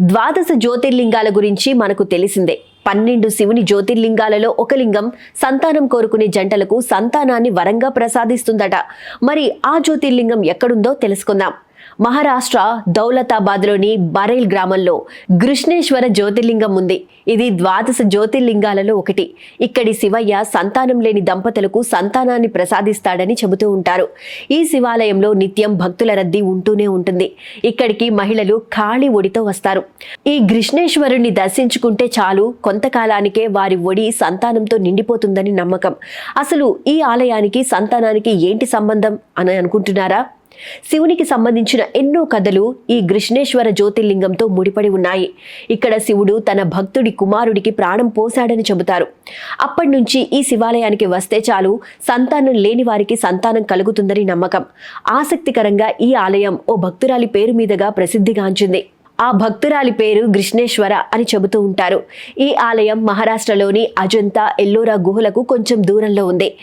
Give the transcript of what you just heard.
ద్వాదశ జ్యోతిర్లింగాల గురించి మనకు తెలిసిందే. పన్నెండు శివుని జ్యోతిర్లింగాలలో ఒక లింగం సంతానం కోరుకునే జంటలకు సంతానాన్ని వరంగా ప్రసాదిస్తుందట. మరి ఆ జ్యోతిర్లింగం ఎక్కడుందో తెలుసుకుందాం. మహారాష్ట్ర దౌలతాబాద్లోని బరైల్ గ్రామంలో కృష్ణేశ్వర జ్యోతిర్లింగం ఉంది. ఇది ద్వాదశ జ్యోతిర్లింగాలలో ఒకటి. ఇక్కడి శివయ్య సంతానం లేని దంపతులకు సంతానాన్ని ప్రసాదిస్తాడని చెబుతూ ఉంటారు. ఈ శివాలయంలో నిత్యం భక్తుల రద్దీ ఉంటూనే ఉంటుంది. ఇక్కడికి మహిళలు ఖాళీ ఒడితో వస్తారు. ఈ కృష్ణేశ్వరుణ్ణి దర్శించుకుంటే చాలు కొంతకాలానికే వారి ఒడి సంతానంతో నిండిపోతుందని నమ్మకం. అసలు ఈ ఆలయానికి సంతానానికి ఏంటి సంబంధం అని అనుకుంటున్నారా? శివునికి సంబంధించిన ఎన్నో కథలు ఈ కృష్ణేశ్వర జ్యోతిర్లింగంతో ముడిపడి ఉన్నాయి. ఇక్కడ శివుడు తన భక్తుడి కుమారుడికి ప్రాణం పోశాడని చెబుతారు. అప్పటి నుంచి ఈ శివాలయానికి వస్తే చాలు సంతానం లేని వారికి సంతానం కలుగుతుందని నమ్మకం. ఆసక్తికరంగా ఈ ఆలయం ఓ భక్తురాలి పేరు మీదుగా ప్రసిద్ధిగాంచింది ఆ భక్తురాలి పేరు కృష్ణేశ్వర అని చెబుతూ ఉంటారు. ఈ ఆలయం మహారాష్ట్రలోని అజంతా ఎల్లోరా గుహలకు కొంచెం దూరంలో ఉంది.